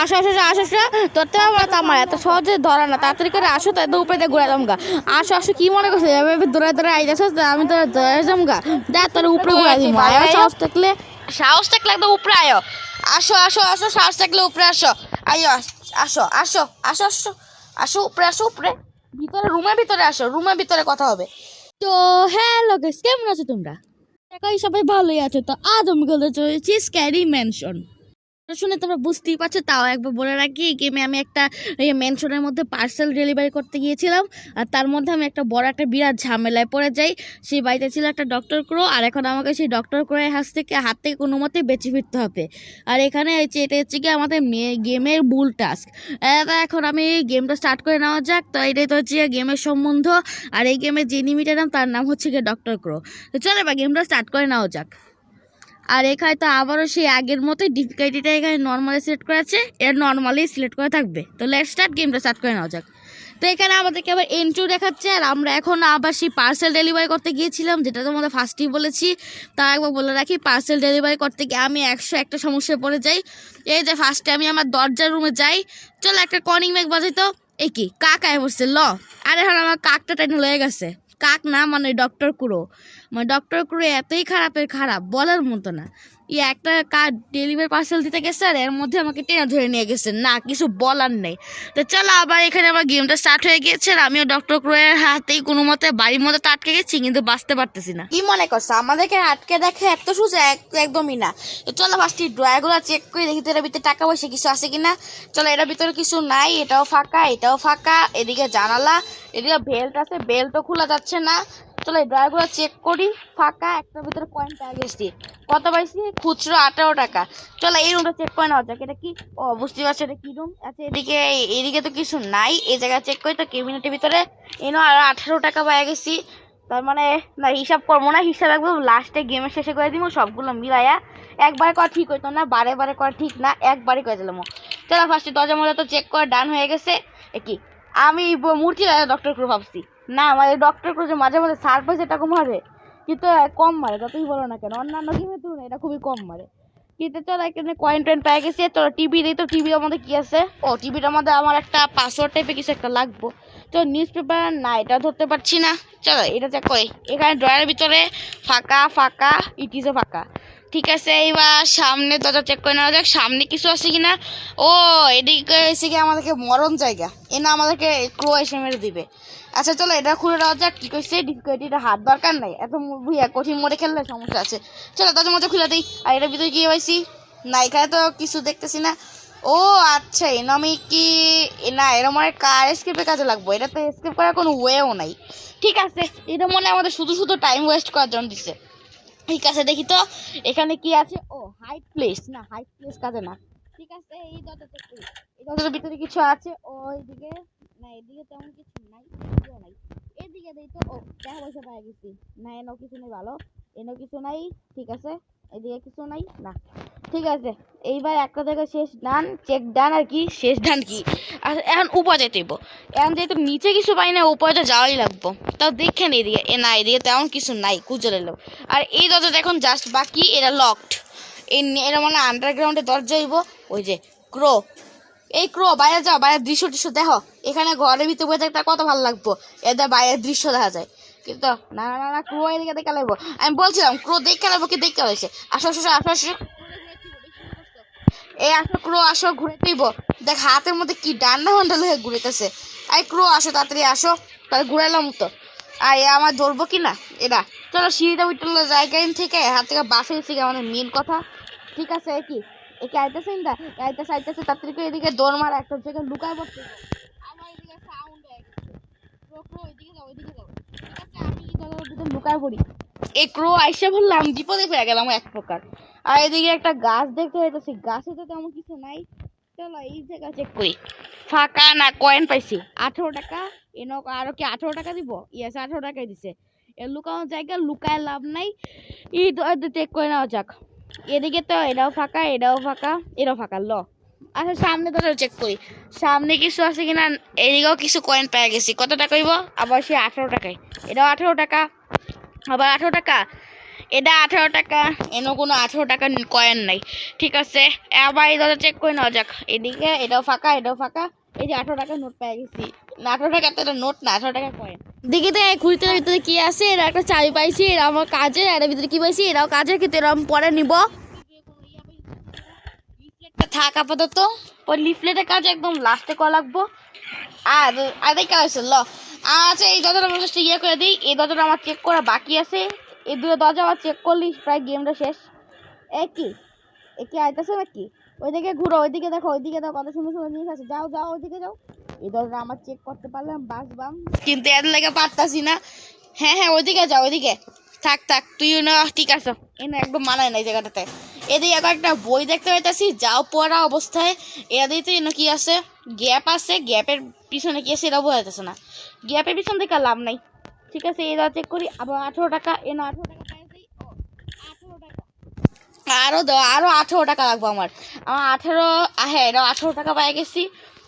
আসো আসো আসো, আসো ধরতে পারব না তো আমার এত সহজে ধরা না তাড়াতাড়ি করে আসো তাই তো উপরে ঘুরে দাম গা আসো আসো কি মনে করছ এভাবে দৌড়ায় দৌড়ায় আইতেছো আমি তো দৌড়ায় যাম গা দেখ তোর উপরে ঘুরে দিই আয়ো সাহস থাকলে সাহস থাকলে একদম উপরে আয়ো আসো আসো আসো সাহস থাকলে উপরে আসো আয়ো আসো আসো আসো আসো আসো উপরে আসো উপরে ভিতরে রুমের ভিতরে আসো রুমের ভিতরে কথা হবে তো হ্যালো গাইস কেমন আছো তোমরা দেখো সবাই ভালোই আছো তো আজ আমি চলেছি স্ক্যারি ম্যানশন শুনে তোমরা বুঝতেই পারছ, তাও একবার বলে রাখি, এই গেমে আমি একটা মেনশনের মধ্যে পার্সেল ডেলিভারি করতে গিয়েছিলাম, আর তার মধ্যে আমি একটা বড় একটা বিরাট ঝামেলায় পড়ে যাই। সেই বাড়িতে ছিল একটা ডক্টর ক্রো আর এখন আমাকে সেই ডক্টর ক্রোয়ের হাত থেকে হাত থেকে কোনো মতেই বেঁচে ফিরতে হবে। আর এখানে হচ্ছে এটা হচ্ছে কি আমাদের গেমের মূল টাস্ক এখন আমি এই গেমটা স্টার্ট করে নেওয়া যাক, তো এটাই তো হচ্ছে গেমের সম্বন্ধ, আর এই গেমের যে নিমিটের নাম, তার নাম হচ্ছে গিয়ে ডক্টর ক্রো তো চলো এবার গেমটা স্টার্ট করে নেওয়া যাক। আর এখানে তো আবারও সেই আগের মতোই ডিফিকাল্টিটা এখানে নর্মালি সিলেক্ট করা আছে। এর নর্মালি সিলেক্ট করা থাকবে। তো লেট স্টার্ট গেমটা স্টার্ট করে নেওয়া যাক। তো এখানে আমাদেরকে আবার এন্ট্রি দেখাচ্ছে, আর আমরা এখন আবার সেই পার্সেল ডেলিভারি করতে গিয়েছিলাম, যেটা তোমাদের ফার্স্টেই বলেছি। তা একবার বলে রাখি পার্সেল ডেলিভারি করতে গিয়ে আমি একশো একটা সমস্যায় পড়ে যাই। এই যে ফার্স্টে আমি আমার দরজার রুমে যাই। চলো একটা কনিং ব্যাগ বাজাই তো। এ কি? কাক আয় বসছে, ল। আর এখন আমার কাকটা টেনে লয়ে গেছে। কাক না মানে ডক্টর কুড়ো। মানে ডক্টর কুড়ো এতই খারাপের খারাপ বলার মতো না। ই একটা কার ডেলিভারি পার্সেল দিতে গেছে আর এর মধ্যে আমাকে টেনে ধরে নিয়ে গেছে। না, কিছু বলার নেই। তো চলো আবার এখানে আমার গেমটা স্টার্ট হয়ে গিয়েছে আর আমিও ডক্টর ক্রোয়ের হাতেই কোনো মতে, বাড়ির মধ্যে তো আটকে গেছি, কিন্তু বাঁচতে পারতেছি না। কি মনে করছ? আমাদেরকে আটকে দেখে এত এক- একদমই না। তো চলো ফার্স্ট ড্রয়ারগুলো চেক করে, দেখি তো এটার ভিতরে টাকা পয়সা কিছু আছে কিনা। চলো এটার ভিতরে কিছু নাই, এটাও ফাঁকা এটাও ফাঁকা। এদিকে জানালা, এদিকে বেল্ট আছে বেল্ট তো খোলা যাচ্ছে না। চলো এই ড্রয়ারগুলো চেক করি, ফাঁকা, একটার ভিতরে কয়েন পেয়ে গেছি কত পাইছি? খুচরো আঠারো টাকা। চলো, এই রুমটা চেক করে নেওয়া যাক, এটা কি? ও, বুঝতে পারছ এটা কি রুম আচ্ছা এদিকে এদিকে তো কিছু নাই। এই জায়গায় চেক করি তো ক্যাবিনেটের ভিতরে। এনো আর আঠারো টাকা পেয়ে গেছি। তার মানে না, হিসাব করব না, হিসাব একদম লাস্টে গেমের শেষে করে দিব সবগুলো মিলাইয়া। একবারে করা ঠিক হইতো না, বারে বারে করা ঠিক না, একবারই করে দিলাম চলো ফার্স্টে দরজা মজা তো চেক করে ডান হয়ে গেছে। কি? আমি মূর্তি ডক্টর করে ভাবছি। না মানে ডক্টর করে যে মাঝে মাঝে সারপ্রাইজ এটা কম মারে কিন্তু কম মারে, যতই বলো না কেন। অন্যান্য গেমের তুলনায় এটা খুবই কম মারে। কিন্তু চলো এখানে কয়েন টয়েন পেয়ে গেছে। চলো টিভি দিই তো টিভির মধ্যে কি আছে? ও টিভিটার মধ্যে আমার একটা পাসওয়ার্ড টাইপের কিছু একটা লাগবো। তো নিউজ পেপার না, এটা ধরতে পারছি না। চলো, এটা চেক করি এখানে ড্রয়ারের ভিতরে ফাঁকা ফাঁকা ইট ইটিসও ফাঁকা। ঠিক আছে, এইবার সামনে দরজা চেক করে নেওয়া যাক, সামনে কিছু আছে কিনা? ও, এদিকে এসে কি আমাদেরকে মরণ জায়গা। এ না, আমাদেরকে ক্রো এসে দিবে। আচ্ছা চলো, এটা খুলে দেওয়া যাক, কি কইছে? ডিফিকাল্টিটা হাত দরকার নাই। এত ভুইয়া কঠিন মোড়ে খেললে সমস্যা আছে। চলো দরজা মজা খুলে দিই। আর এটার ভিতরে কি পাইছি না এখানে তো কিছু দেখতেছি না। ও আচ্ছা এন আমি কি না এরম মানে কার স্কেপে কাজে লাগবো? এটা তো স্কেপ করার কোনো ওয়েও নাই। ঠিক আছে এটা মনে আমাদের শুধু শুধু টাইম ওয়েস্ট করার জন্য দিছে। ঠিক আছে, দেখি তো, এখানে কি আছে? ও হাইট প্লেস না হাইট প্লেস কাজে না। ঠিক আছে, এই দরজাটা এই দরজাটার ভিতরে কিছু আছে ও এইদিকে না, এদিকে তেমন কিছু নাই, এদিকেও নাই। এদিকে দেই তো, ও টাকা পয়সা পাই গেছি। না, এনেও কিছু নেই, ভালো। এনেও কিছু নাই, ঠিক আছে। এদিকে কিছু নাই, না। ঠিক আছে, এইবার একটা জায়গায় শেষ ডান চেক ডান আর কি, শেষ ডান কি? আর এখন যেতে হইব এখন যেহেতু নিচে কিছু পাই না উপরে তো যাওয়াই লাগবো। তাও দেখেন এদিকে। এ না, এদিকে তেমন কিছু নাই, খুঁজে এলো আর এই দরজাটা এখন জাস্ট বাকি, এটা লকড এই এটা মানে আন্ডারগ্রাউন্ডে দরজা হইব। ওই যে ক্রো এই ক্রো বাইরে যাও, বাইরে দৃশ্য দৃশ্য দেখো। এখানে ঘরের ভিতরে বসে একটা কত ভালো লাগবো? এদের বাইরের দৃশ্য দেখা যায়। কিন্তু না না না ক্রো এদিকে দেখে লাগবো আমি বলছিলাম, ক্রো দেখে লাগবো কি দেখে হয়েছে আসো আসো আসো আসো। এই আসো, ক্রো আসো, ঘুরে দিব দেখ, হাতের মধ্যে কি ডান্ডা হান্ডা হয়ে ঘুরেতেছে। আই ক্রো আসো, তাড়াতাড়ি আসো। তাহলে ঘুরাইলাম তো। আর এ আমার ধরবো কি না? এরা। চলো, সিঁড়িটা উঠল জায়গা থেকে। হাত থেকে বাসে থেকে আমাদের মেন কথা। ঠিক আছে কি? একে আইতেছে না আইতেছে আইতেছে, তাড়াতাড়ি করে এদিকে দৌড় মারা, একটা জায়গায় লুকায় পড়ছে আমার এদিকে সাউন্ড হয়ে গেছে ক্রো ক্রো এদিকে যাও এদিকে যাও ঠিক আছে আমি এই জায়গার ভিতরে লুকায় পড়ি এই ক্রো। আইসে বললাম, বিপদে পেয়ে গেলাম এক প্রকার। আর এদিকে একটা গাছ দেখতে পাইতেছি গাছে তো তেমন কিছু নাই। চলো, এই জায়গা চেক করি। ফাঁকা না কয়েন পাইছি? আঠেরো টাকা। এনো আরও কি আঠেরো টাকা দিব? ইয়েস আঠেরো টাকাই দিছে। এ লুকানোর জায়গা, লুকায় লাভ নাই। এই চেক করে নেওয়া যাক। এদিকে তো এটাও ফাঁকা এটাও ফাঁকা এটাও ফাঁকা, ল। আচ্ছা সামনে তো চেক করি। সামনে কিছু আছে কিনা? এদিকেও কিছু কয়েন পেয়ে গেছি। কত টাকা হইব? আবার সে আঠেরো টাকায়। এটাও আঠেরো টাকা। আবার আঠেরো টাকা। এটা আঠারো টাকা। এনো কোনো আঠারো টাকা কয়েন নাই। ঠিক আছে? আবার এই দাদা চেক করে নেওয়া যাক। এদিকে এটাও ফাঁকা এটাও ফাঁকা। এই যে আঠারো টাকা নোট পেয়ে গেছি। না আঠারো টাকা তো এটা নোট না আঠারো টাকা কয়েন দেখি তো এই কুড়িটার ভিতরে কি আছে? এরা একটা চাবি পাইছি এরা আমার কাজের। এর ভিতরে কি পাইছি? এরাও কাজের কিন্তু এরকম পরে নিব। থাক আপাতত। ওই লিফলেটের কাজ একদম লাস্টে করা লাগবো। আর এই আছে ল। আচ্ছা এই দরজাটা আমার জাস্ট ইয়ে করে দিই। এই দরজাটা আমার চেক করা বাকি আছে। এই দুটো দরজা আমার চেক করলি, প্রায় গেমটা শেষ। একই কি? এ আইতেছে নাকি? ওইদিকে ঘুরো, ওইদিকে দেখো ওইদিকে দেখো, কত সুন্দর সুন্দর জিনিস আছে। যাও যাও, ওইদিকে যাও। এই দরজাটা আমার চেক করতে পারলাম বাসবাম কিন্তু এর লেগে পারতাছি না। হ্যাঁ হ্যাঁ ওইদিকে যাও, ওইদিকে। থাক থাক তুই না, ঠিক আছে। এনে একদম মানায় না এই জায়গাটাতে। এদিকে একটা বই দেখতে পাইতাছি, যাও পড়া অবস্থায়। এদিকে এনে কি আছে? গ্যাপ আছে, গ্যাপের পিছনে কি আছে এটাও বোঝা যাচ্ছে না। গ্যাপের পিছন থেকে লাভ নাই। ঠিক আছে এটা চেক করি, আবার আঠেরো টাকা এনে আঠেরো টাকা আরও আরও আঠেরো টাকা। লাগবে আমার। আমার আঠেরো হ্যাঁ এটাও আঠেরো টাকা পাই গেছি।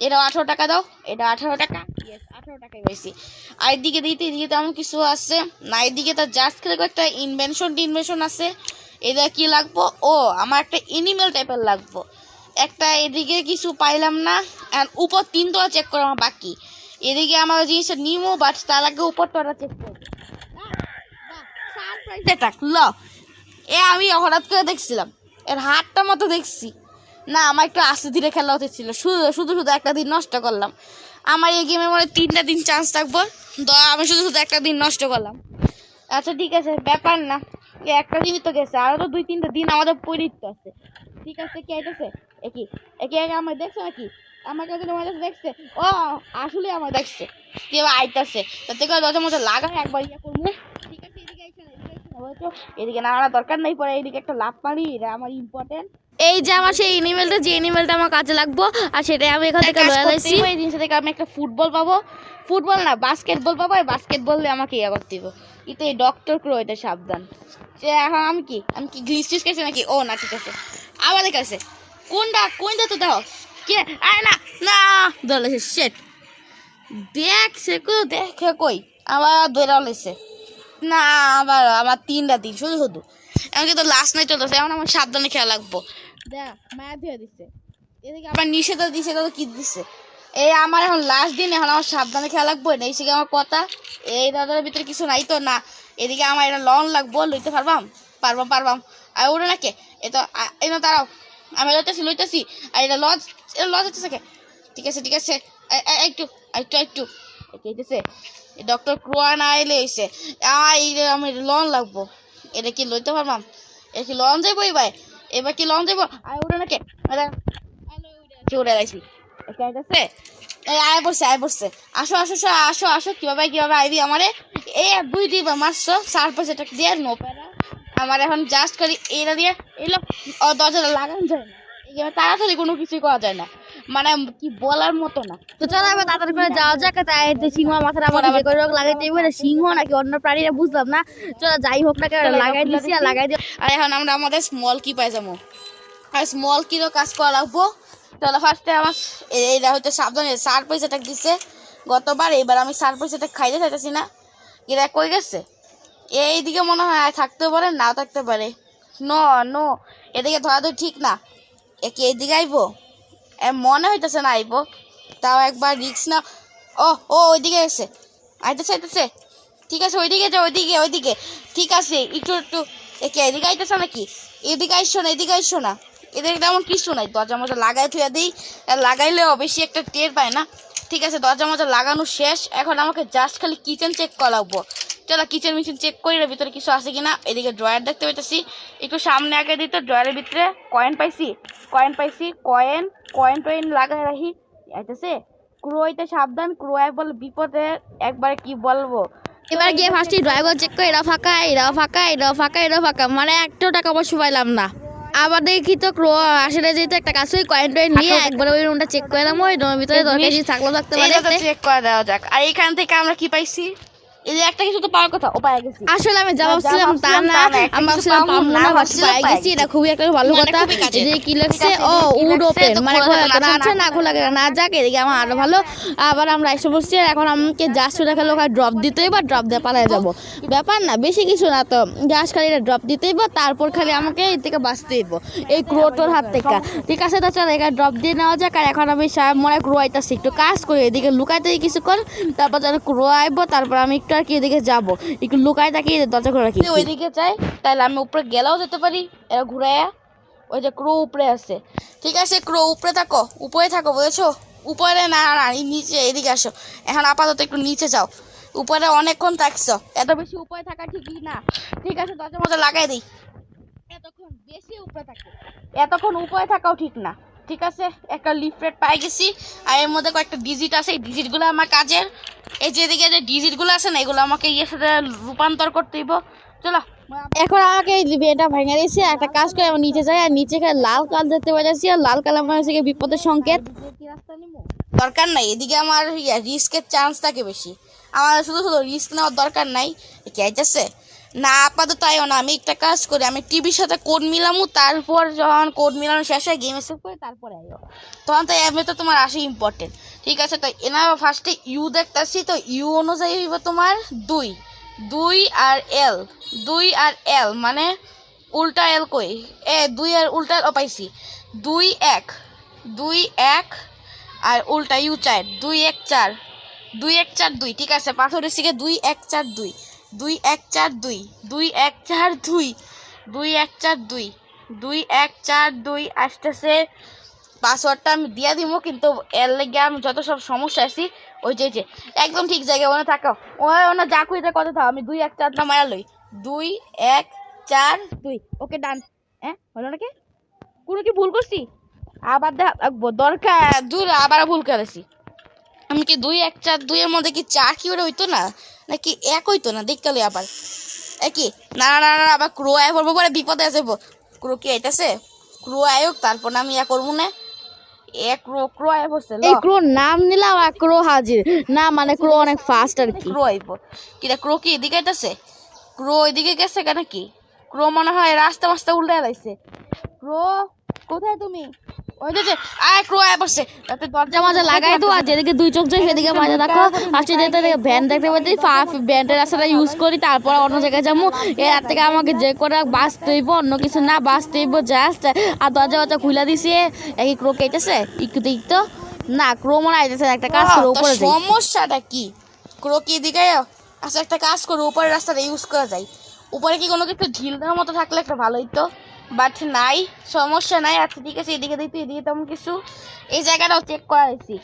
এটাও আঠেরো টাকা দাও, এটা আঠেরো টাকা। ইয়েস আঠেরো টাকাই পাইছি। আর এদিকে দিতে, এদিকে তেমন কিছু আছে। না, এদিকে তার জাস্ট খেলে একটা ইনভেনশন টিনভেনশন আছে। এটা কি লাগবো? ও আমার একটা এনিমেল টাইপের লাগবো। একটা এদিকে কিছু পাইলাম না আর উপর তিনটা চেক করা আমার বাকি। এদিকে আমার জিনিসটা নিমো বাট তার আগে উপরটা চেক করব। ল। এ আমি হঠাৎ করে দেখছিলাম। এর হাতটা মতো দেখছি। না আমার একটু আস্তে ধীরে খেলা হতে ছিল। শুধু শুধু শুধু একটা দিন নষ্ট করলাম। আমার এই গেমে মনে হয় তিনটা দিন চান্স থাকব। আমি শুধু শুধু একটা দিন নষ্ট করলাম। আচ্ছা ঠিক আছে ব্যাপার না। এই একটা দিনই তো গেছে আরও তো দুই তিনটা দিন আমাদের পরিত্য আছে। ঠিক আছে কে আইতেছে? একই একই আগে আমার দেখছে নাকি? আমার কাছে তোমার কাছে দেখছে? ও আসলে আমার দেখছে। কেউ আইতাছে। তাতে করে দরজা মজা লাগাই একবার ইয়ে করব। ঠিক আছে এদিকে এদিকে না, বুঝেছ? এদিকে না আনার দরকার নেই পরে এদিকে একটা লাভ পানি এটা আমার ইম্পর্টেন্ট এই যে আমার সেই এনিমেলটা যে এনিমেলটা আমার কাজে লাগবো আর সেটাই আমি এখান থেকে লয়ে লাইছি এই জিনিসটা থেকে আমি একটা ফুটবল পাবো। ফুটবল না বাস্কেটবল পাবো এই বাস্কেটবল দিয়ে আমাকে ইয়ে করতে দিব কিন্তু এই ডক্টর ক্রো এটা সাবধান। এখন আমি কি? আমি কি গ্লিচ টিচ খেয়েছি নাকি? ও না, ঠিক আছে। আবার দেখাচ্ছে কোনটা কোনটা তো দাও কে? আয় না না দলে শেট দেখ সে কো, দেখে কই? আবার ধরে লেছে। না, আবার আমার তিনটা দিন শুধু শুধু। এমনকি তো লাস্ট নাই চলতেছে, এখন আমার সাবধানে খেয়াল লাগবো। দেখ, মায়া ধুয়ে দিচ্ছে এদিকে আবার নিষেধ দিছে তো কি দিচ্ছে এই আমার এখন লাস্ট দিন, এখন আমার সাবধানে খেলা লাগবো এই শিখে আমার কথা। এই দাদার ভিতরে কিছু নাই তো না। এদিকে আমার এটা লন লাগবো, লইতে পারবাম? পারবাম পারবাম। আর ওটা নাকি এ তো এই না দাঁড়াও। আমি লইতেছি লইতেছি। আর এটা লজ এটা লজ হচ্ছে কে? ঠিক আছে ঠিক আছে। একটু একটু একটু। কেটেছে ডক্টর ক্রোয়া না এলে হয়েছে এই আমি লন লাগবো। এটা কি লইতে পারবাম? এটা কি লন যাইবো এবার এবার কি লন যাইবো? আর ওটা নাকি উড়ে গেছি। আছে এই আয় পড়ছে আয় পড়ছে আসো আসো আসো আসো কীভাবে কীভাবে আইবি আমারে? এই দুই দিবা মারছো। এটা দিয়ে নো প্যারা আমার এখন জাস্ট করি এটা দিয়ে ও দরজাটা লাগানো যায় না। এই তাড়াতাড়ি কোনো কিছুই করা যায় না। মানে কি বলার মতো না। তো চলো এবার তাড়াতাড়ি করে যাওয়া যাক। তাই সিংহ মাথাটা আমার যে করে হোক লাগাইতে সিংহ নাকি অন্য প্রাণীরা বুঝলাম না। চলো যাই হোক না কেন লাগাই দিছি আর লাগাই দিও আর এখন আমরা আমাদের স্মল কি পাই যাব। আর স্মল কিরও কাজ করা লাগবো। তাহলে ফার্স্টে আমার এইটা হয়তো সাবধানে সার পয়সাটা দিছে। গতবার এবার আমি সার পয়সাটা খাইতে চাইতেছি না। এরা কই গেছে? এইদিকে মনে হয় থাকতে পারে, নাও থাকতে পারে। ন, নো, এদিকে ধরা তো ঠিক না। এ কি এদিকে আইবো? এ মনে হইতেছে না আইবো। তাও একবার রিক্স না ও ও, ওইদিকে গেছে। আইতেছে আইতেছে। ঠিক আছে, ওইদিকে যাও, ওইদিকে ওইদিকে। ঠিক আছে, একটু একটু। একে এদিকে আইতেছে নাকি? এদিকে আইসো না, এদিকে আইসো না। এদিকে তেমন কিছু নাই, দরজা মজা লাগাই থুয়া দিই। লাগাইলেও বেশি একটা টের পায় না। ঠিক আছে, দরজা মজা লাগানো শেষ। এখন আমাকে জাস্ট খালি কিচেন চেক করা লাগবো চলো কিচেন মিচেন চেক করি ভিতরে কিছু আছে কিনা। এদিকে ড্রয়ার দেখতে পাইতেছি। একটু সামনে আগে দিত ড্রয়ারের ভিতরে কয়েন পাইছি। কয়েন পাইছি কয়েন কয়েন টয়েন লাগাই রাখি। আইতেছে? ক্রোইতে সাবধান ক্রোয় বল বিপদে, একবারে কি বলব? এবার গিয়ে ফার্স্টে ড্রাইভার চেক করে, এরা ফাঁকা এরা ফাঁকা এরা ফাঁকা এরা ফাঁকা। মানে একটাও টাকা পয়সা পাইলাম না। আবার দেখি তো ক্রো আসলে যেহেতু একটা কাজ ওই কয়েন টয়েন নিয়ে একবার ওই রুমটা চেক করে দাম ওই রুমের ভিতরে দরকার থাকল থাকতে পারে। চেক করে দেওয়া যাক। আর এখান থেকে আমরা কি পাইছি? এই একটা কিছু তো পাওয়ার কথা ও পায়ে গেছি। আসলে আমি যা ভাবছিলাম তা না আমি ভাবছিলাম পাবো না, পাই গেছি এটা খুবই একটা ভালো কথা। যে কি লাগছে? ও উড ওপেন মানে খোলা খোলা না, আছে না, খোলা না যাক এদিকে আমার আরও ভালো। আবার আমরা এসে বসছি এখন আমাকে জাস্ট ওটাকে লোক ড্রপ দিতেই বা ড্রপ দিয়ে পালাই যাব। ব্যাপার না বেশি কিছু না তো। জাস্ট খালি এটা ড্রপ দিতেই বা তারপর খালি আমাকে এই থেকে বাঁচতে দিব এই ক্রোটোর হাত থেকে। ঠিক আছে তো চল এখানে ড্রপ দিয়ে নেওয়া যাক আর এখন আমি মনে ক্রো আইতাছি একটু কাজ করি এদিকে লুকাইতে কিছুক্ষণ তারপর যেন ক্রো আইবো তারপর আমি একটু আর কি এদিকে যাব। একটু লুকায় থাকি দরজা করে রাখি। ওইদিকে যাই, তাহলে আমি উপরে গেলেও যেতে পারি, এরা ঘুরাইয়া ওই যে ক্রো উপরে আছে। ঠিক আছে, ক্রো, উপরে থাকো উপরে থাকো, বুঝেছ? উপরে না না নিচে, এদিকে আসো। এখন আপাতত একটু নিচে যাও। উপরে অনেকক্ষণ থাকছো। এত বেশি উপরে থাকা ঠিকই না। ঠিক আছে, দরজা মজা লাগাই দিই। এতক্ষণ বেশি উপরে থাকে। এতক্ষণ উপরে থাকাও ঠিক না। ঠিক আছে? একটা লিফলেট পাই গেছি। আর এর মধ্যে কয়েকটা ডিজিট আছে। এই ডিজিটগুলো আমার কাজের। এই যে এদিকে যে ডিজিটগুলো আছে না এগুলো আমাকে ইয়ে সাথে রূপান্তর করতে দিব চলো। এখন আমাকে এই বিয়েটা ভেঙে দিয়েছে। একটা কাজ করে আমি নিচে যাই আর নিচে লাল কাল দেখতে পাচ্ছি আর লাল কালার আমার হচ্ছে বিপদের সংকেত। দরকার নাই। এদিকে আমার রিস্কের চান্স থাকে বেশি। আমার শুধু শুধু রিস্ক নেওয়ার দরকার নাই। কে আছে না, আপাতত তাইও না, আমি একটা কাজ করি, আমি টিভির সাথে কোড মিলামু, তারপর যখন কোড মিলানো শেষ হয় গেম সেভ করে তারপরে আইও তখন তো এমনি তো তোমার আসে ইম্পর্টেন্ট ঠিক আছে? তো এনা ফার্স্টে ইউ দেখতাছি, তো ইউ অনুযায়ী হইব তোমার দুই দুই আর এল দুই আর এল মানে উল্টা এল কই? এ, দুই আর উল্টা ও পাইছি, দুই এক দুই এক আর উল্টা ইউ চার, দুই এক চার, দুই এক চার দুই, ঠিক আছে? পাথরের শিখে দুই এক চার দুই। দুই এক চার দুই দুই এক চার দুই দুই এক চার দুই দুই এক চার দুই আসতেছে। পাসওয়ার্ডটা আমি দিয়ে দিব কিন্তু এর লেগে আমি যত সব সমস্যা আছি, ওই যে যে, একদম ঠিক জায়গায় ওনা থাকো। ও ওনা যা খুঁজে কথা থাও আমি দুই এক চারটা মারা লই। দুই এক চার দুই, ওকে ডান। হ্যাঁ হলো নাকি? কোনো কি ভুল করছি? আবার দেখ দরকার, দূর আবার ভুল করেছি। আমি কি দুই এক চার দুইয়ের মধ্যে কি চা কি ওটা হইতো না? নাকি এক হইতো না? দেখতে লই আবার। একই না না না আবার ক্রো আয় করব পরে বিপদে আছে ক্রো কি আইতাছে? ক্রো আয়োগ তারপর আমি ইয়া করব না। ক্রো ক্রো আয় বসছে এই ক্রো নাম নিলাম আর ক্রো হাজির। না মানে ক্রো অনেক ফাস্ট আর কি। ক্রো আইব। কিরা ক্রো কি এদিকে আইতাছে? ক্রো এদিকে গেছে কেন কি? ক্রো মনে হয় রাস্তা মাস্তা উল্টে ক্রো কোথায় তুমি? ওই যে আয় ক্রো, আয় বসছে তাতে দরজা মজা লাগাই তো আর যেদিকে দুই চোখ যায় সেদিকে মজা দেখো। ফার্স্টে যেতে ভ্যান দেখতে পাচ্ছি ভ্যানটা রাস্তাটা ইউজ করি, তারপর অন্য জায়গায় যাব। এর থেকে আমাকে যে করে বাঁচতে হইব অন্য কিছু না বাঁচতে হইব জাস্ট আর দরজা দরজা খুলে দিছি একই ক্রো কেটেছে, একটু দেখতো না, ক্রো মনে আইতেছে একটা কাজ করে, উপরে সমস্যাটা কি? ক্রো কি আয়? আচ্ছা একটা কাজ করো, উপরের রাস্তাটা ইউজ করা যায়। উপরে কি কোনো কিছু ঢিল দেওয়ার মতো থাকলে একটা ভালোই তো। বাট নাই সমস্যা নাই আচ্ছা ঠিক আছে এদিকে দেখতে এদিকে তেমন কিছু। এই জায়গাটাও চেক করা হয়েছি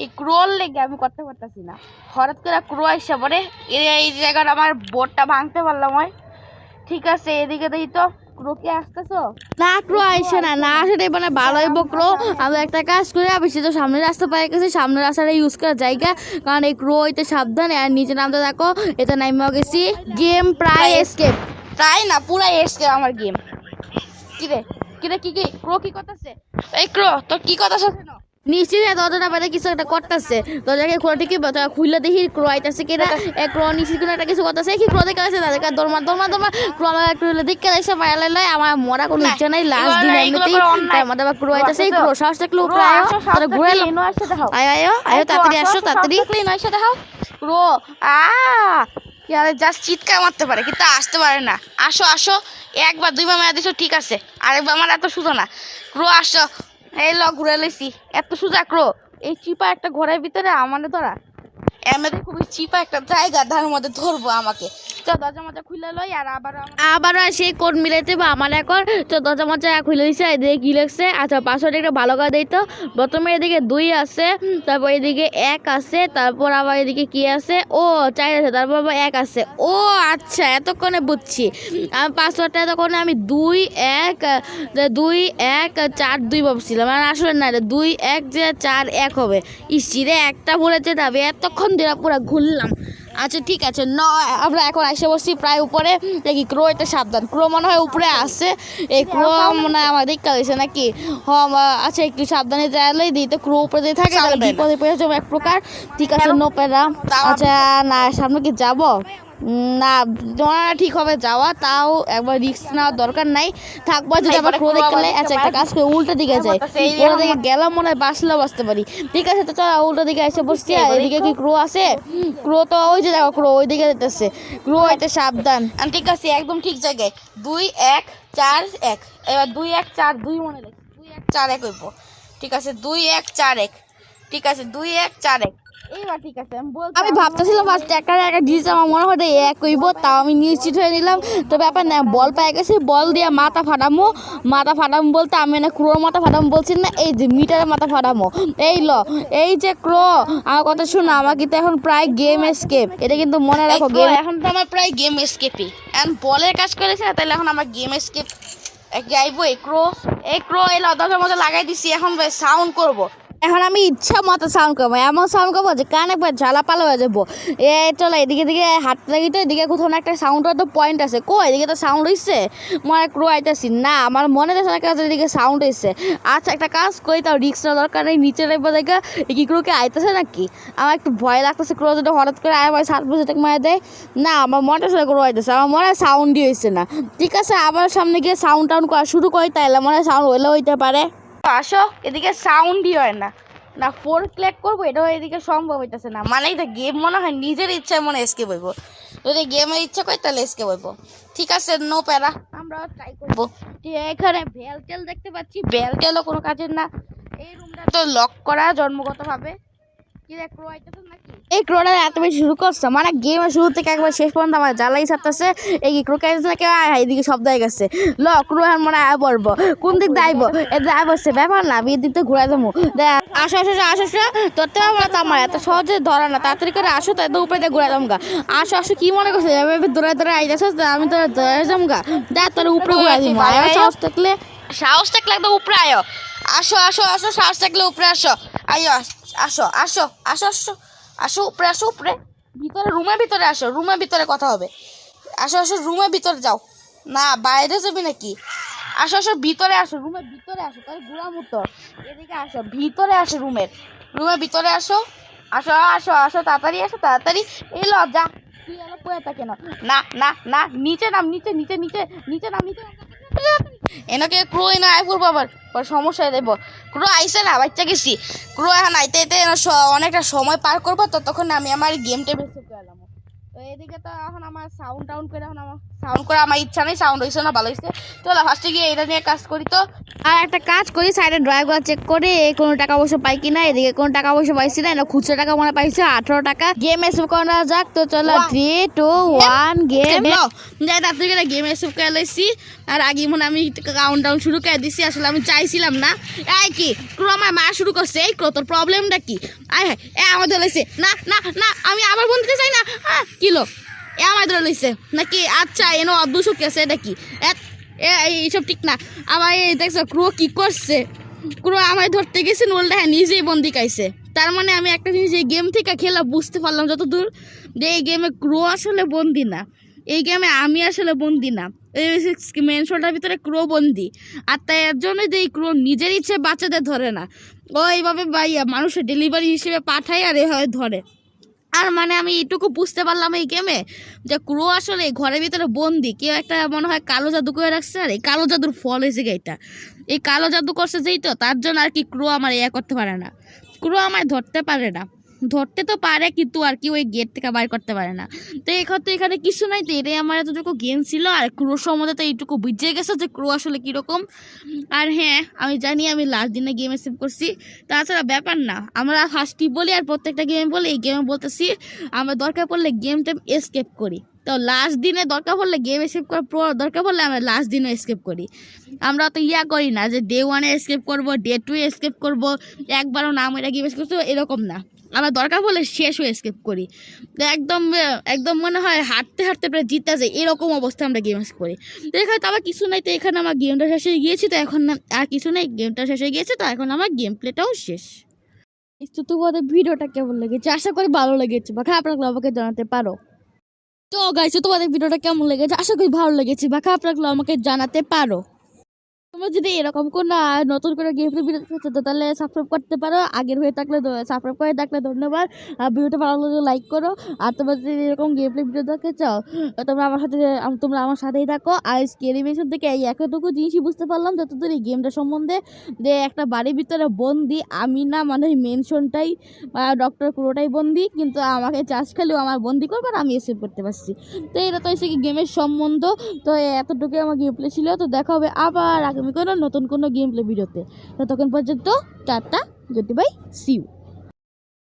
এই ক্রোর লেগে আমি করতে পারতেছি না। হঠাৎ করে ক্রো আসছে পরে এই এই জায়গাটা আমার বোর্ডটা ভাঙতে পারলাম হয় ঠিক আছে এদিকে দেখি তো। ক্রো কি আসতেছো? না ক্রো আইসে না। না আসে মানে ভালো হইব ক্রো আমরা একটা কাজ করে বেশি তো সামনের রাস্তা পাই গেছি। সামনের রাস্তাটা ইউজ করার জায়গা। কারণ এই ক্রো হইতে সাবধান। আর নিচে নামতে দেখো এটা নাইমা গেছি। গেম প্রায় এসকেপ তাই না পুরাই আমার গেম কিরে? কিরে কি কি? ক্রো কি করতেছে? এই ক্রো তোর কি শোনো নিশ্চিত দরজাটা বাইরে কিছু একটা করতেছে। দরজাকে খোলা খুললে দেখি ক্রো আইতাছে কিনা? এ ক্রো নিশ্চিত কোনো একটা কিছু করতেছে। কি ক্রো দেখে আছে তাদেরকে দরমা দরমা দরমা? ক্রো আমার একটু দেখে দেখছে মারা লাই আমার মরা কোনো ইচ্ছা নাই লাস্ট দিন এমনিতেই তার মধ্যে আবার ক্রো আইতাছে। তো। ক্রো সাহস থাকলে উপরে আয়ো তাহলে ঘুরে। আয় আয়ো আয়ো তাড়াতাড়ি আসো তাড়াতাড়ি ক্রো আ ইয়ারে জাস্ট চিৎকার মারতে পারে, কিন্তু আসতে পারে না। আসো আসো, একবার, দুইবার মেয়া দিছো, ঠিক আছে। আরেকবার আমার এত সুতো না। ক্রো, আসো। এই ল, ঘুরে লেছি এত সুজা ক্রো। এই চিপা একটা ঘরের ভিতরে আমাদের ধরা। এমনি খুবই চিপা একটা জায়গা, তার মধ্যে ধরবো আমাকে। খুলে লই আর আবার আবারও সেই মিলাইতে বা আমার এখন। খুলে কি আচ্ছা একটা ভালো তো। প্রথমে এদিকে দুই তারপর এদিকে এক তারপর আবার এদিকে ও আছে, তারপর আবার এক ও আচ্ছা এতক্ষণে বুঝছি। পাসওয়ার্ডটা এতক্ষণে আমি দুই, এক দুই, এক, চার, দুই ভাবছিলাম। আর আসলে না দুই, এক, যে চার, এক হবে। ইসি রে একটা বলেছে তবে এতক্ষণ ধরে পুরো ঘুরলাম। আচ্ছা ঠিক আছে ন আমরা এখন এসে বসছি প্রায় উপরে। দেখি ক্রো এটা সাবধান। ক্রো মনে হয় উপরে আসছে এই ক্রো মনে হয় আমার দিকটা হয়েছে নাকি? হ আচ্ছা একটু সাবধানে যাইলে দিই তো ক্রো উপরে দিয়ে থাকে বিপদে পেয়ে যাব এক প্রকার। ঠিক আছে নো পেরা আচ্ছা না সামনে কি যাব? না তোমার ঠিক হবে যাওয়া তাও একবার রিস্ক নেওয়ার দরকার নাই। থাকব যদি আবার দেখলে আবার আচ্ছা একটা কাজ করে উল্টো দিকে যাই। বলতেছে এই উল্টো দিকে গেলাম মনে হয় বাঁচলেও বাঁচতে পারি। ঠিক আছে তো চল উল্টো দিকে এসে বসছি। আর এদিকে কি ক্রো আছে? ক্রো তো ওই যে দেখো ক্রো ওই দিকে যেতেছে ক্রো এটা সাবধান। ঠিক আছে একদম ঠিক জায়গায়। দুই এক চার এক। এবার দুই এক চার দুই মনে রাখি। দুই এক চার এক হইব। ঠিক আছে দুই এক চার এক। ঠিক আছে দুই এক চার এক। এইবার ঠিক আছে আমি বলছি আমি ভাবতেছিলাম ফার্স্ট একটা একটা ডিজিট আমার মনে হয় এক হইব তাও আমি নিশ্চিত হয়ে নিলাম। তো ব্যাপার না বল পেয়ে গেছি বল দিয়ে মাথা ফাটামো। মাথা ফাটামো বলতে আমি না ক্রোর মাথা ফাটামো বলছি না এই যে মিটারের মাথা ফাটামো। এই ল এই যে ক্রো আমার কথা শোনো আমার কিন্তু এখন প্রায় গেম এসকেপ এটা কিন্তু মনে রাখো গেম এখন তো আমার প্রায় গেম এসকেপই এখন বলের কাজ করেছে না তাহলে এখন আমার গেম এসকেপ যাইবো এই ক্রো এই ক্রো এই লদাটার মধ্যে লাগাই দিছি এখন সাউন্ড করব। এখন আমি ইচ্ছা মতো সাউন্ড করব, এমন সাউন্ড করব যে কানে পরে ঝালা পালা হয়ে যাব। এ, চলো এদিকে দিকে হাঁটতে লাগি তো, এদিকে কোথাও একটা সাউন্ড তো পয়েন্ট আছে। কো এদিকে তো সাউন্ড হইছে? মনে ক্রো আইতেছি। না, আমার মনে আছে না কাজ এদিকে সাউন্ড হইছে। আচ্ছা একটা কাজ করি, তাও রিক্স নেওয়া দরকার নেই, নিচে রেখে দেখে কি ক্রোকে আইতেছে নাকি? আমার একটু ভয় লাগতেছে ক্রো যদি হঠাৎ করে আয়, আমার সাত বছর থেকে মারা দেয়। না, আমার মনে আছে ক্রো আইতেছে, আমার মনে হয় সাউন্ডই হয়েছে না। ঠিক আছে, আবার সামনে গিয়ে সাউন্ড টাউন্ড করা শুরু করি, তাইলে মনে হয় সাউন্ড হইলেও হইতে পারে। আসো এদিকে সাউন্ডই হয় না। না ফোর ক্লিক করব এটাও এদিকে সম্ভব হইতেছে না। মানে এটা গেম মনে হয় নিজের ইচ্ছায় মনে এসকে বইব যদি গেমের ইচ্ছা করে তাহলে এসকে বইব ঠিক আছে নো প্যারা আমরা ট্রাই করব। এখানে ভেলটেল দেখতে পাচ্ছি ভেলটেলও কোনো কাজের না। এই রুমটা তো লক করা জন্মগতভাবে। এই ক্রোটা এত বেশি শুরু করছে। মানে গেমের শুরু থেকে একবার শেষ পর্যন্ত আমার জ্বালাই ছাড়তেছে। এই ক্রো কাইছে না কেউ আয় এদিকে শব্দ গেছে। ল ক্রো এখন মনে আয় পড়ব কোন দিক বসছে ব্যাপার না বিয়ের দিক থেকে ঘুরাই দেবো। দেখ আসো আসো আসো তো আমার তো আমার এত সহজে ধরা না। তাড়াতাড়ি করে আসো তাই তো উপরে ঘুরাই দেবো গা। আসো আসো কি মনে করছে? এভাবে দৌড়ায় দৌড়ায় আইতেছ আমি তো দৌড়াই যাব গা। দেখ তোর উপরে ঘুরাই দিব। সাহস থাকলে সাহস থাকলে একদম উপরে আয়ো। আসো আসো আসো সাহস থাকলে উপরে আসো। আয়ো আসো আসো আসো আসো আসো উপরে আসো উপরে। ভিতরে রুমের ভিতরে আসো রুমের ভিতরে কথা হবে। আসো আসো রুমের ভিতরে যাও। না, বাইরে যাবি নাকি? আসো আসো, ভিতরে আসো রুমের ভিতরে আসো, তাহলে ঘুরা মতো এদিকে আসো, ভিতরে আসো রুমের। রুমের ভিতরে আসো আসো আসো আসো, তাড়াতাড়ি আসো, তাড়াতাড়ি। এলো যা তুই এলো পড়ে থাকে না না না, নিচে নাম, নিচে নিচে নিচে নিচে নাম, নিচে। এনাকে ক্রো এনে আয় করব আবার। সমস্যা যাব। ক্রো আইসে না, বাচ্চা গেছি। ক্রো এখন আইতে আইতে অনেকটা সময় পার করব তো তখন আমি আমার গেমটা বেছে পেলাম তো এদিকে তো এখন আমার সাউন্ড টাউন্ড করে এখন আমার সাউন্ড করে আমার ইচ্ছা নেই সাউন্ড হয়েছে না ভালো হয়েছে চলো ফার্স্টে গিয়ে এটা নিয়ে কাজ করি তো। আর একটা কাজ করি সাইডে চেক করে কোনো টাকা পয়সা পাই কিনা এদিকে কোনো টাকা পয়সা পাইছি না না খুচরো টাকা মনে পাইছে আঠারো টাকা। গেম এসে করা যাক তো চলো থ্রি টু ওয়ান গেম যাই তার থেকে গেম এসে করে লাইছি। আর আগে মনে আমি কাউন্ট ডাউন শুরু করে দিছি আসলে আমি চাইছিলাম না। এই কি ক্রো আমার মা শুরু করছে। এই ক্রো তোর প্রবলেমটা কি? আয় হ্যাঁ ধরে লাইছে। না না না আমি আবার বন্ধুতে চাই না। হ্যাঁ কিলো এ আমার ধরে লাইছে। নাকি আচ্ছা এনো অদ্ভুত আছে, এটা কি? এইসব ঠিক না। আবার এই দেখছ ক্রো কি করছে? ক্রো আমায় ধরতে গেছে নোলটা হ্যাঁ নিজেই বন্দি কাইছে তার মানে আমি একটা জিনিস এই গেম থেকে খেলা বুঝতে পারলাম যত দূর যে এই গেমে ক্রো আসলে বন্দি না। এই গেমে আমি আসলে বন্দি না। এই মেন শোটার ভিতরে ক্রো বন্দি। আর তাই এর জন্য যে এই ক্রো নিজের ইচ্ছে বাচ্চাদের ধরে না। ও এইভাবে বাইয়া মানুষের ডেলিভারি হিসেবে পাঠায় আর এভাবে ধরে। আর মানে আমি এটুকু বুঝতে পারলাম এই গেমে যে ক্রো আসলে ঘরের ভিতরে বন্দি। কেউ একটা মনে হয় কালো জাদু করে রাখছে আর এই কালো জাদুর ফল হয়েছে এটা। এই কালো জাদু করছে যেই তো, তার জন্য আর কি ক্রো আমার ইয়ে করতে পারে না। ক্রো আমায় ধরতে পারে না। ধরতে তো পারে, কিন্তু আর কি ওই গেট থেকে বাইর করতে পারে না। তো এখন তো এখানে কিছু নাই তো, এটাই আমার এতটুকু গেম ছিল। আর ক্রো সম্বন্ধে তো এইটুকু বুঝে গেছে যে ক্রো আসলে কীরকম। আর হ্যাঁ আমি জানি আমি লাস্ট দিনে গেমে সেভ করছি। তাছাড়া ব্যাপার না, আমরা ফার্স্টই বলি আর প্রত্যেকটা গেমে বলি? এই গেমে বলতেছি, আমরা দরকার পড়লে গেম টেম এসকেপ করি। তো লাস্ট দিনে দরকার পড়লে গেম এসকেপ করার পর দরকার পড়লে আমরা লাস্ট দিনে এসকেপ করি। আমরা তো ইয়া করি না যে ডে ওয়ানে এসকেপ করব ডে টু এসকেপ করব, একবারও নাম এটা গেম এসকেপ এরকম না। আমরা দরকার পড়লে শেষ হয়ে এসকেপ করি। তো একদম একদম মনে হয় হাঁটতে হাঁটতে প্রায় জিতে যায় এরকম অবস্থায় আমরা গেম করি। তো এখানে তো আবার কিছু নাই, তো এখানে আমার গেমটা শেষ হয়ে গিয়েছে, তো এখন আর কিছু নেই গেমটা শেষ হয়ে গিয়েছে, তো এখন আমার গেম প্লেটাও শেষ। তো তোমাদের ভিডিওটা কেমন লেগেছে? আশা করি ভালো লেগেছে বা খারাপ লাগলে আমাকে জানাতে পারো। তো গাইস তোমাদের ভিডিওটা কেমন লেগেছে? আশা করি ভালো লেগেছে বা খারাপ লাগলে আমাকে জানাতে পারো। তোমরা যদি এরকম কোন নতুন করে প্লে ভিডিও চাও তাহলে সাবস্ক্রাইব করতে পারো। আগের হয়ে থাকলে সাবস্ক্রাইব করে থাকলে ধন্যবাদ। আর ভিডিওটা ভালো লাগলে লাইক করো। আর তোমরা যদি এরকম প্লে ভিডিও দেখতে চাও তোমরা আমার সাথে তোমরা আমার সাথেই থাকো। আর স্কেরিমেশন থেকে এই এতটুকু জিনিসই বুঝতে পারলাম যতদূর এই গেমটা সম্বন্ধে। যে একটা বাড়ির ভিতরে বন্দি, আমি না মানে মেনশনটাই বা ডক্টর পুরোটাই বন্দি, কিন্তু আমাকে চার্জ খেলেও আমার বন্দি করবে আর আমি এসেভ করতে পারছি। তো এটা তো এসে গেমের সম্বন্ধ। তো এতটুকুই আমার গেম ছিল। তো দেখা হবে আবার আগামী কোনো নতুন কোনো গেম প্লে ভিডিওতে। তো তখন পর্যন্ত tata good bye see you